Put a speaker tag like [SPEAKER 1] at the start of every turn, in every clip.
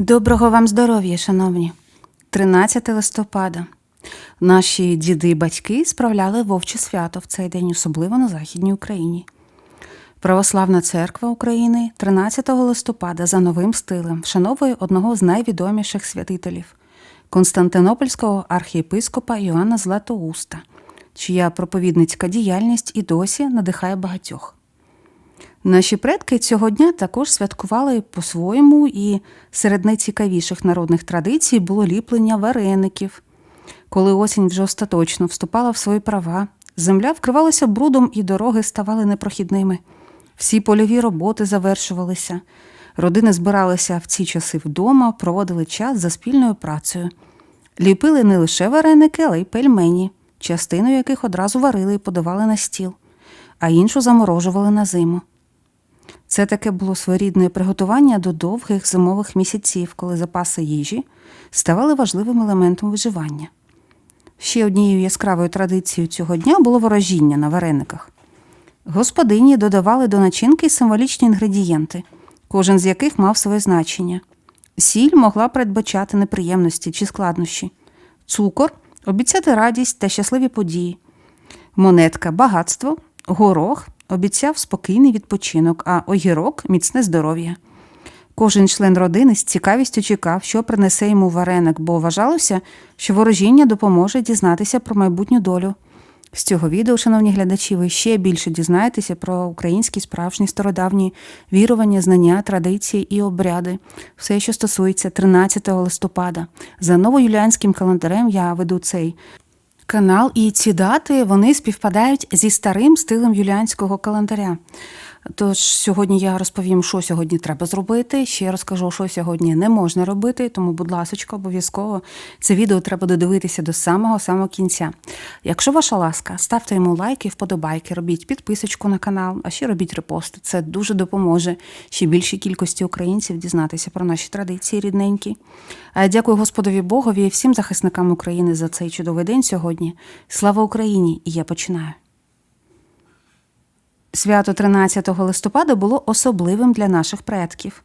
[SPEAKER 1] Доброго вам здоров'я, шановні. 13 листопада. Наші діди і батьки справляли вовче свято в цей день, особливо на Західній Україні. Православна церква України 13 листопада за новим стилем вшановує одного з найвідоміших святителів Константинопольського архієпископа Йоанна Златоуста, чия проповідницька діяльність і досі надихає багатьох. Наші предки цього дня також святкували по-своєму, і серед найцікавіших народних традицій було ліплення вареників. Коли осінь вже остаточно вступала в свої права, земля вкривалася брудом і дороги ставали непрохідними. Всі польові роботи завершувалися. Родини збиралися в ці часи вдома, проводили час за спільною працею. Ліпили не лише вареники, але й пельмені, частину яких одразу варили і подавали на стіл, а іншу заморожували на зиму. Це таке було своєрідне приготування до довгих зимових місяців, коли запаси їжі ставали важливим елементом виживання. Ще однією яскравою традицією цього дня було ворожіння на варениках. Господині додавали до начинки символічні інгредієнти, кожен з яких мав своє значення. Сіль могла передбачати неприємності чи складнощі, цукор обіцяти радість та щасливі події, монетка багатство, горох обіцяв спокійний відпочинок, а огірок міцне здоров'я. Кожен член родини з цікавістю чекав, що принесе йому вареник, бо вважалося, що ворожіння допоможе дізнатися про майбутню долю. З цього відео, шановні глядачі, ви ще більше дізнаєтеся про українські справжні стародавні вірування, знання, традиції і обряди. Все, що стосується 13 листопада. За новоюліанським календарем я веду цей канал, і ці дати вони співпадають зі старим стилем юліанського календаря. Тож сьогодні я розповім, що сьогодні треба зробити. Ще розкажу, що сьогодні не можна робити. Тому, будь ласка, обов'язково це відео треба додивитися до самого самого кінця. Якщо ваша ласка, ставте йому лайки, вподобайки, робіть підписочку на канал, а ще робіть репости. Це дуже допоможе ще більшій кількості українців дізнатися про наші традиції рідненькі. Дякую Господові Богові і всім захисникам України за цей чудовий день сьогодні. Слава Україні! І я починаю. Свято 13 листопада було особливим для наших предків.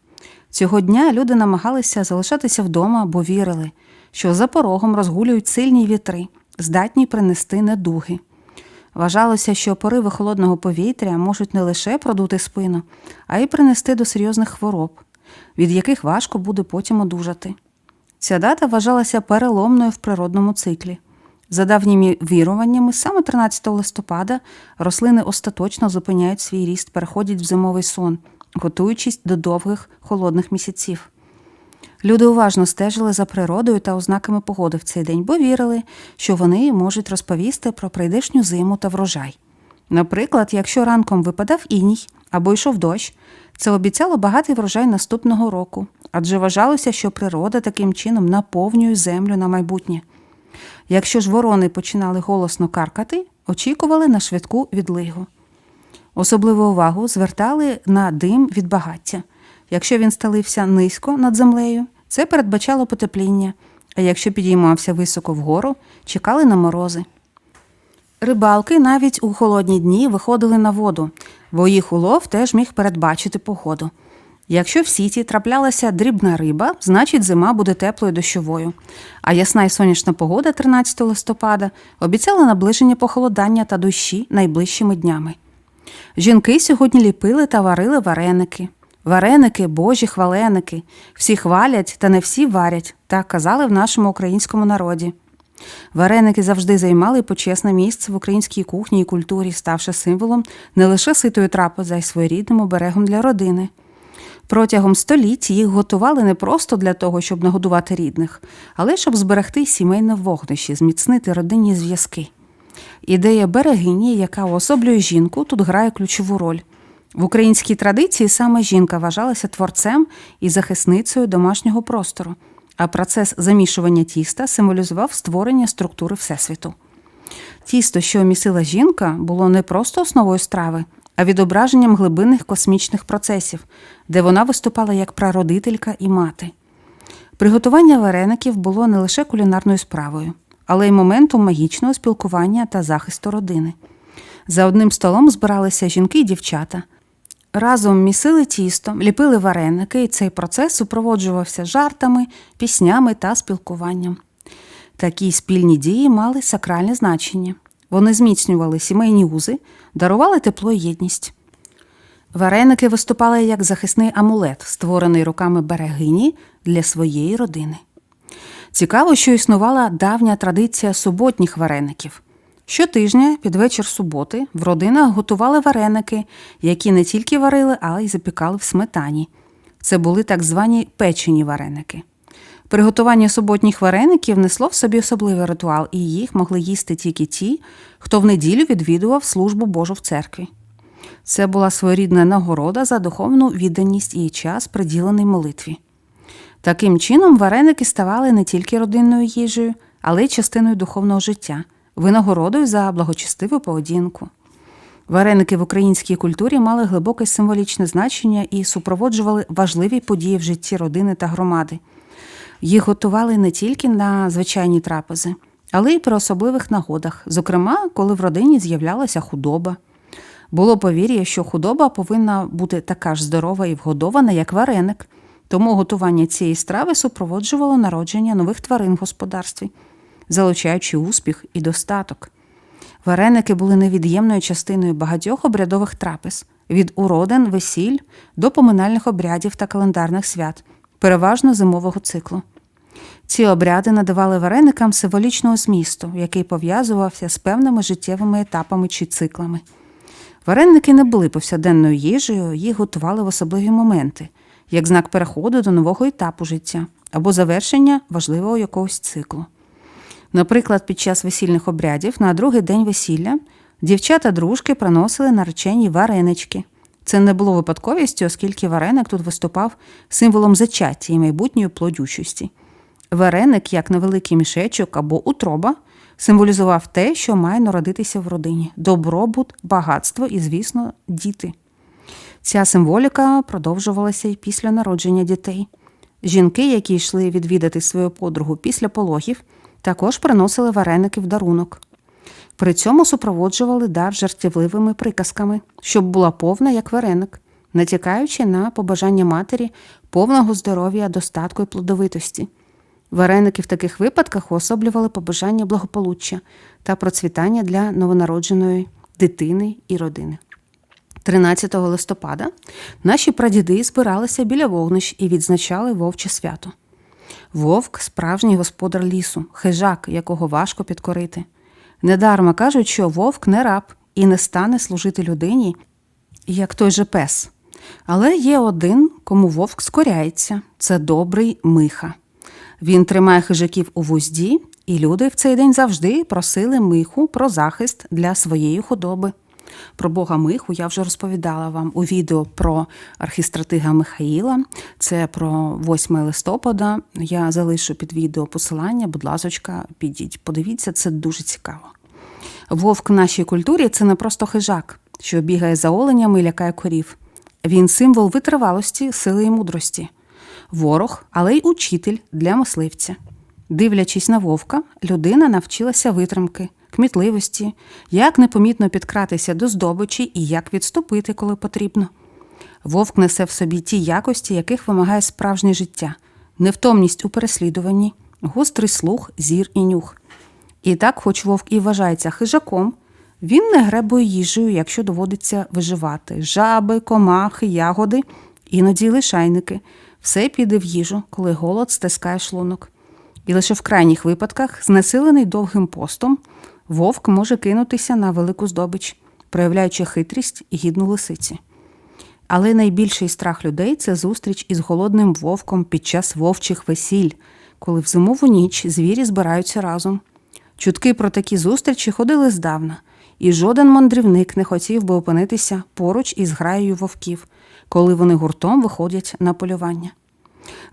[SPEAKER 1] Цього дня люди намагалися залишатися вдома, бо вірили, що за порогом розгулюють сильні вітри, здатні принести недуги. Вважалося, що пориви холодного повітря можуть не лише продути спину, а й принести до серйозних хвороб, від яких важко буде потім одужати. Ця дата вважалася переломною в природному циклі. За давніми віруваннями, саме 13 листопада рослини остаточно зупиняють свій ріст, переходять в зимовий сон, готуючись до довгих холодних місяців. Люди уважно стежили за природою та ознаками погоди в цей день, бо вірили, що вони можуть розповісти про прийдешню зиму та врожай. Наприклад, якщо ранком випадав іній або йшов дощ, це обіцяло багатий врожай наступного року, адже вважалося, що природа таким чином наповнює землю на майбутнє. Якщо ж ворони починали голосно каркати, очікували на швидку відлигу. Особливу увагу звертали на дим від багаття. Якщо він сталився низько над землею, це передбачало потепління, а якщо підіймався високо вгору, чекали на морози. Рибалки навіть у холодні дні виходили на воду, бо їх улов теж міг передбачити погоду. Якщо в сіті траплялася дрібна риба, значить зима буде теплою дощовою. А ясна і сонячна погода 13 листопада обіцяла наближення похолодання та дощі найближчими днями. Жінки сьогодні ліпили та варили вареники. Вареники, божі хваленики, всі хвалять та не всі варять, так казали в нашому українському народі. Вареники завжди займали почесне місце в українській кухні і культурі, ставши символом не лише ситої трапези, а й своєрідним оберегом для родини. Протягом століть їх готували не просто для того, щоб нагодувати рідних, але щоб зберегти сімейне вогнище, зміцнити родинні зв'язки. Ідея берегині, яка уособлює жінку, тут грає ключову роль. В українській традиції саме жінка вважалася творцем і захисницею домашнього простору, а процес замішування тіста символізував створення структури Всесвіту. Тісто, що місила жінка, було не просто основою страви, а відображенням глибинних космічних процесів, де вона виступала як прародителька і мати. Приготування вареників було не лише кулінарною справою, але й моментом магічного спілкування та захисту родини. За одним столом збиралися жінки і дівчата. Разом місили тісто, ліпили вареники, і цей процес супроводжувався жартами, піснями та спілкуванням. Такі спільні дії мали сакральне значення. Вони зміцнювали сімейні узи, дарували тепло і єдність. Вареники виступали як захисний амулет, створений руками берегині для своєї родини. Цікаво, що існувала давня традиція суботніх вареників. Щотижня, під вечір суботи, в родинах готували вареники, які не тільки варили, але й запікали в сметані. Це були так звані печені вареники. Приготування суботніх вареників несло в собі особливий ритуал, і їх могли їсти тільки ті, хто в неділю відвідував службу Божу в церкві. Це була своєрідна нагорода за духовну відданість і час, приділений молитві. Таким чином, вареники ставали не тільки родинною їжею, але й частиною духовного життя, винагородою за благочестиву поведінку. Вареники в українській культурі мали глибоке символічне значення і супроводжували важливі події в житті родини та громади. Їх готували не тільки на звичайні трапези, але й при особливих нагодах, зокрема, коли в родині з'являлася худоба. Було повір'я, що худоба повинна бути така ж здорова і вгодована, як вареник, тому готування цієї страви супроводжувало народження нових тварин в господарстві, залучаючи успіх і достаток. Вареники були невід'ємною частиною багатьох обрядових трапез від уродин, весіль до поминальних обрядів та календарних свят, переважно зимового циклу. Ці обряди надавали вареникам символічного змісту, який пов'язувався з певними життєвими етапами чи циклами. Вареники не були повсякденною їжею, їх готували в особливі моменти, як знак переходу до нового етапу життя або завершення важливого якогось циклу. Наприклад, під час весільних обрядів на другий день весілля дівчата-дружки приносили наречені варенички. Це не було випадковістю, оскільки вареник тут виступав символом зачаття і майбутньої плодючості. Вареник, як невеликий мішечок або утроба, символізував те, що має народитися в родині добробут, багатство і, звісно, діти. Ця символіка продовжувалася й після народження дітей. Жінки, які йшли відвідати свою подругу після пологів, також приносили вареники в дарунок. При цьому супроводжували дар жартівливими приказками, щоб була повна, як вареник, натякаючи на побажання матері повного здоров'я, достатку і плодовитості. Вареники в таких випадках уособлювали побажання благополуччя та процвітання для новонародженої дитини і родини. 13 листопада наші прадіди збиралися біля вогнищ і відзначали вовче свято. Вовк справжній господар лісу, хижак, якого важко підкорити. Недарма кажуть, що вовк не раб і не стане служити людині, як той же пес. Але є один, кому вовк скоряється це добрий миха. Він тримає хижаків у вузді, і люди в цей день завжди просили миху про захист для своєї худоби. Про Бога Миху я вже розповідала вам у відео про архістратига Михаїла. Це про 8 листопада. Я залишу під відео посилання, будь ласочка, підіть, подивіться, це дуже цікаво. Вовк в нашій культурі це не просто хижак, що бігає за оленями і лякає корів. Він символ витривалості, сили і мудрості, ворог, але й учитель для мисливця. Дивлячись на вовка, людина навчилася витримки, кмітливості, як непомітно підкратися до здобичі і як відступити, коли потрібно. Вовк несе в собі ті якості, яких вимагає справжнє життя, невтомність у переслідуванні, гострий слух, зір і нюх. І так, хоч вовк і вважається хижаком, він не гребує їжею, якщо доводиться виживати жаби, комахи, ягоди, іноді лишайники. Все піде в їжу, коли голод стискає шлунок. І лише в крайніх випадках, знесилений довгим постом, вовк може кинутися на велику здобич, проявляючи хитрість і гідну лисиці. Але найбільший страх людей це зустріч із голодним вовком під час вовчих весіль, коли в зимову ніч звірі збираються разом. Чутки про такі зустрічі ходили здавна, і жоден мандрівник не хотів би опинитися поруч із граєю вовків, коли вони гуртом виходять на полювання.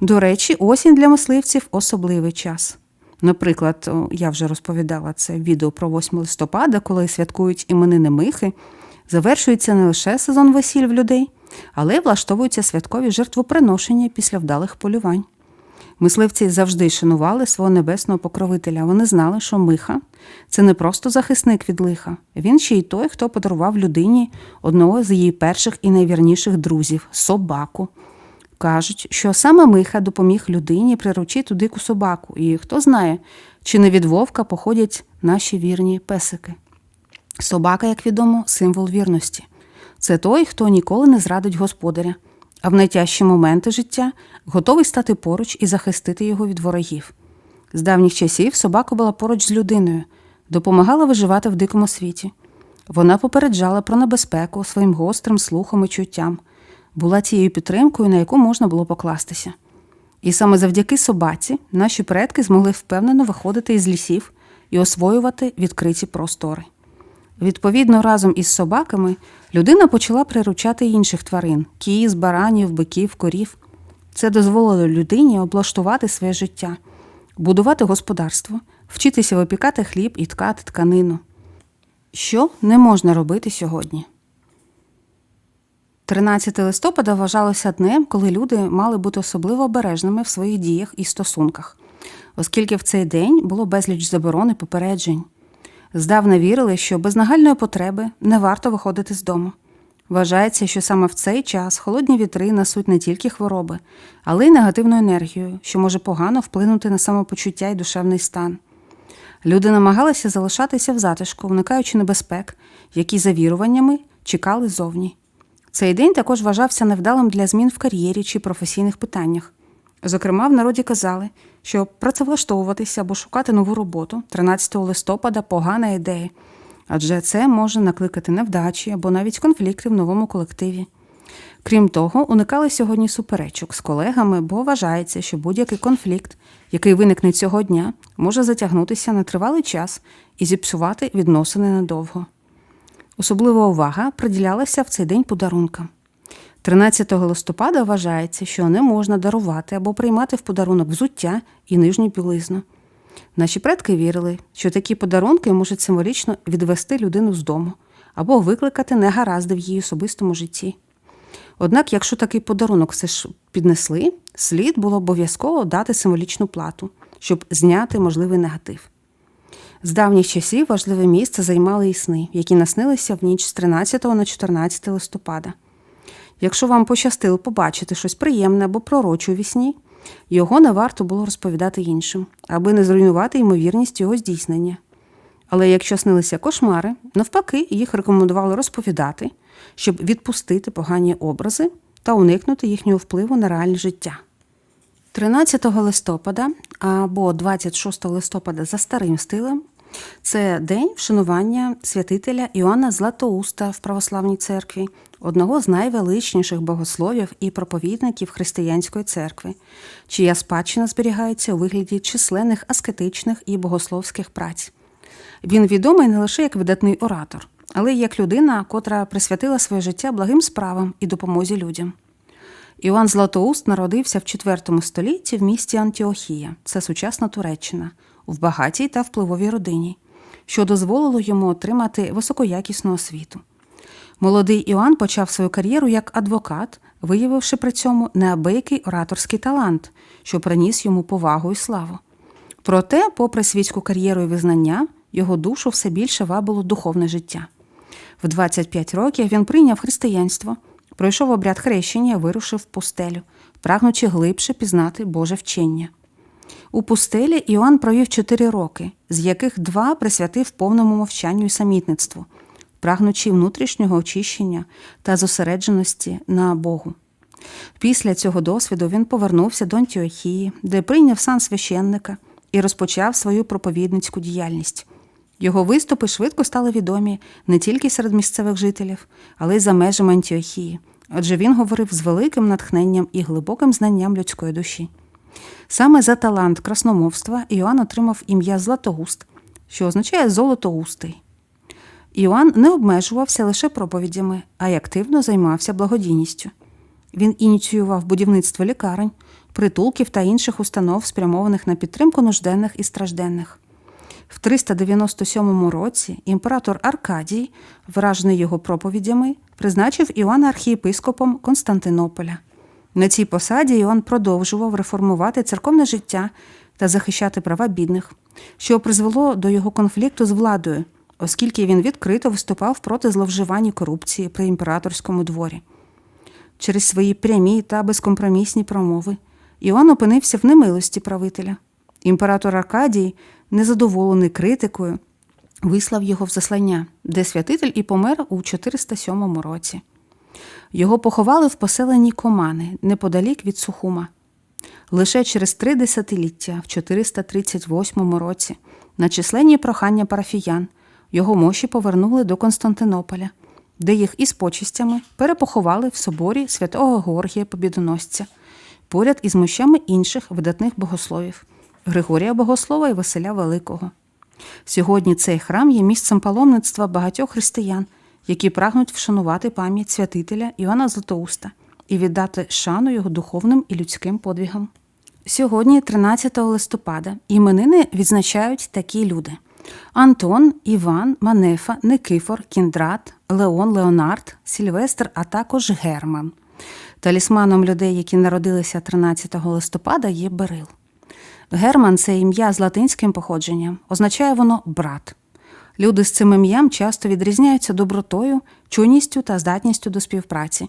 [SPEAKER 1] До речі, осінь для мисливців особливий час. Наприклад, я вже розповідала це відео про 8 листопада, коли святкують іменини Михи, завершується не лише сезон весіль в людей, але й влаштовуються святкові жертвоприношення після вдалих полювань. Мисливці завжди шанували свого небесного покровителя. Вони знали, що Миха це не просто захисник від лиха, він ще й той, хто подарував людині одного з її перших і найвірніших друзів собаку. Кажуть, що саме Миха допоміг людині приручити дику собаку, і хто знає, чи не від вовка походять наші вірні песики. Собака, як відомо, символ вірності. Це той, хто ніколи не зрадить господаря, а в найтяжчі моменти життя готовий стати поруч і захистити його від ворогів. З давніх часів собака була поруч з людиною, допомагала виживати в дикому світі. Вона попереджала про небезпеку своїм гострим слухом і чуттям, була тією підтримкою, на яку можна було покластися. І саме завдяки собаці наші предки змогли впевнено виходити із лісів і освоювати відкриті простори. Відповідно, разом із собаками людина почала приручати інших тварин кіз, баранів, биків, корів. Це дозволило людині облаштувати своє життя, будувати господарство, вчитися випікати хліб і ткати тканину. Що не можна робити сьогодні? 13 листопада вважалося днем, коли люди мали бути особливо обережними в своїх діях і стосунках, оскільки в цей день було безліч заборон і попереджень. Здавна вірили, що без нагальної потреби не варто виходити з дому. Вважається, що саме в цей час холодні вітри несуть не тільки хвороби, але й негативну енергію, що може погано вплинути на самопочуття і душевний стан. Люди намагалися залишатися в затишку, уникаючи небезпек, які за віруваннями чекали зовні. Цей день також вважався невдалим для змін в кар'єрі чи професійних питаннях. Зокрема, в народі казали, що працевлаштовуватися або шукати нову роботу 13 листопада погана ідея, адже це може накликати невдачі або навіть конфлікти в новому колективі. Крім того, уникали сьогодні суперечок з колегами, бо вважається, що будь-який конфлікт, який виникне цього дня, може затягнутися на тривалий час і зіпсувати відносини надовго. Особлива увага приділялася в цей день подарункам. 13 листопада вважається, що не можна дарувати або приймати в подарунок взуття і нижню білизну. Наші предки вірили, що такі подарунки можуть символічно відвести людину з дому або викликати негаразди в її особистому житті. Однак, якщо такий подарунок все ж піднесли, слід було обов'язково дати символічну плату, щоб зняти можливий негатив. З давніх часів важливе місце займали і сни, які наснилися в ніч з 13 на 14 листопада. Якщо вам пощастило побачити щось приємне або пророче у вісні, його не варто було розповідати іншим, аби не зруйнувати ймовірність його здійснення. Але якщо снилися кошмари, навпаки, їх рекомендували розповідати, щоб відпустити погані образи та уникнути їхнього впливу на реальне життя. 13 листопада або 26 листопада за старим стилем це день вшанування святителя Іоанна Златоуста в православній церкві, одного з найвеличніших богословів і проповідників християнської церкви, чия спадщина зберігається у вигляді численних аскетичних і богословських праць. Він відомий не лише як видатний оратор, але й як людина, котра присвятила своє життя благим справам і допомозі людям. Іоанн Златоуст народився в IV столітті в місті Антіохія, це сучасна Туреччина, в багатій та впливовій родині, що дозволило йому отримати високоякісну освіту. Молодий Іоанн почав свою кар'єру як адвокат, виявивши при цьому неабиякий ораторський талант, що приніс йому повагу і славу. Проте, попри світську кар'єру і визнання, його душу все більше вабило духовне життя. В 25 років він прийняв християнство, пройшов обряд хрещення і вирушив в пустелю, прагнучи глибше пізнати Боже вчення. У пустелі Іоанн провів чотири роки, з яких два присвятив повному мовчанню і самітництву, прагнучи внутрішнього очищення та зосередженості на Богу. Після цього досвіду він повернувся до Антіохії, де прийняв сан священника і розпочав свою проповідницьку діяльність. Його виступи швидко стали відомі не тільки серед місцевих жителів, але й за межами Антіохії, адже він говорив з великим натхненням і глибоким знанням людської душі. Саме за талант красномовства Іоанн отримав ім'я Златоуст, що означає золотоустий. Іоанн не обмежувався лише проповідями, а й активно займався благодійністю. Він ініціював будівництво лікарень, притулків та інших установ, спрямованих на підтримку нужденних і стражденних. В 397 році імператор Аркадій, вражений його проповідями, призначив Іоанна архієпископом Константинополя. На цій посаді Іоанн продовжував реформувати церковне життя та захищати права бідних, що призвело до його конфлікту з владою, оскільки він відкрито виступав проти зловживань і корупції при імператорському дворі. Через свої прямі та безкомпромісні промови Іоанн опинився в немилості правителя. Імператор Аркадій, незадоволений критикою, вислав його в заслання, де святитель і помер у 407 році. Його поховали в поселенні Комани неподалік від Сухума. Лише через три десятиліття, в 438 році, на численні прохання парафіян, його мощі повернули до Константинополя, де їх із почистями перепоховали в соборі святого Георгія Побідоносця, поряд із мощами інших видатних богословів Григорія Богослова і Василя Великого. Сьогодні цей храм є місцем паломництва багатьох християн, які прагнуть вшанувати пам'ять святителя Іоанна Златоуста і віддати шану його духовним і людським подвигам. Сьогодні, 13 листопада, іменини відзначають такі люди: Антон, Іван, Манефа, Никифор, Кіндрат, Леон, Леонард, Сільвестр, а також Герман. Талісманом людей, які народилися 13 листопада, є Берил. Герман це ім'я з латинським походженням, означає воно брат. Люди з цим ім'ям часто відрізняються добротою, чуйністю та здатністю до співпраці.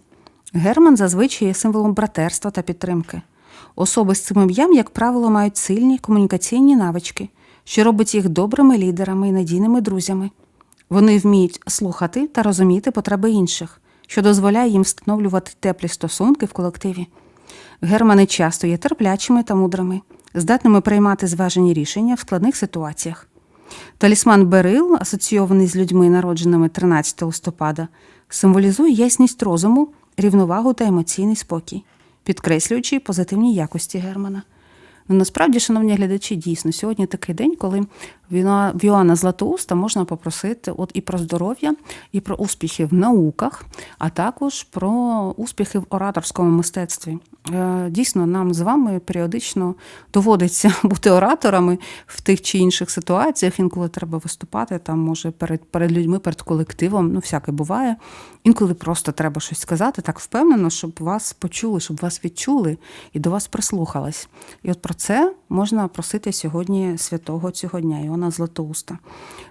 [SPEAKER 1] Герман зазвичай є символом братерства та підтримки. Особи з цим ім'ям, як правило, мають сильні комунікаційні навички, що робить їх добрими лідерами і надійними друзями. Вони вміють слухати та розуміти потреби інших, що дозволяє їм встановлювати теплі стосунки в колективі. Германи часто є терплячими та мудрими, здатними приймати зважені рішення в складних ситуаціях. Талісман Берил, асоційований з людьми, народженими 13 листопада, символізує ясність розуму, рівновагу та емоційний спокій, підкреслюючи позитивні якості Германа. Ну, насправді, шановні глядачі, дійсно, сьогодні такий день, коли в Іоанна Златоуста можна попросити от і про здоров'я, і про успіхи в науках, а також про успіхи в ораторському мистецтві. Е, Дійсно, нам з вами періодично доводиться бути ораторами в тих чи інших ситуаціях. Інколи треба виступати там, може, перед, перед людьми, перед колективом. Ну, всяке буває. Інколи просто треба щось сказати так впевнено, щоб вас почули, щоб вас відчули і до вас прислухались. І от про це можна просити сьогодні святого цього дня, Іона Златоуста.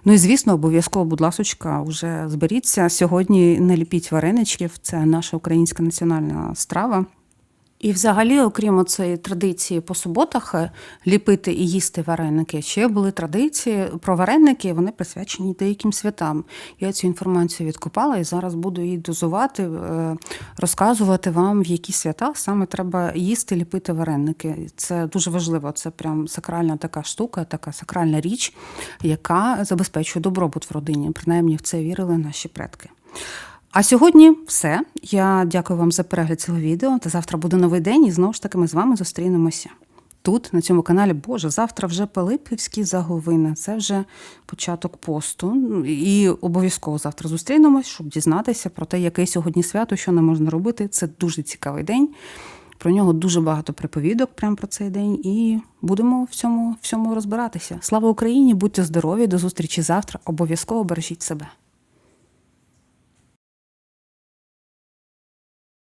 [SPEAKER 1] Ну і звісно, обов'язково, будь ласочка, вже зберіться. Сьогодні не ліпіть вареничків, це наша українська національна страва. І взагалі, окрім цієї традиції по суботах е, ліпити і їсти вареники, ще були традиції про вареники, вони присвячені деяким святам. Я цю інформацію відкопала і зараз буду її дозувати, е, розказувати вам, в які свята саме треба їсти, ліпити вареники. Це дуже важливо. Це прям сакральна така штука, така сакральна річ, яка забезпечує добробут в родині. Принаймні в це вірили наші предки. А сьогодні все. Я дякую вам за перегляд цього відео. Та завтра буде новий день, і знову ж таки ми з вами зустрінемося. Тут, на цьому каналі, Боже, завтра вже Пилипівські заговини. Це вже початок посту. І обов'язково завтра зустрінемось, щоб дізнатися про те, яке сьогодні свято, що не можна робити. Це дуже цікавий день. Про нього дуже багато приповідок прямо про цей день, і будемо в цьому всьому розбиратися. Слава Україні! Будьте здорові! До зустрічі завтра. Обов'язково бережіть себе.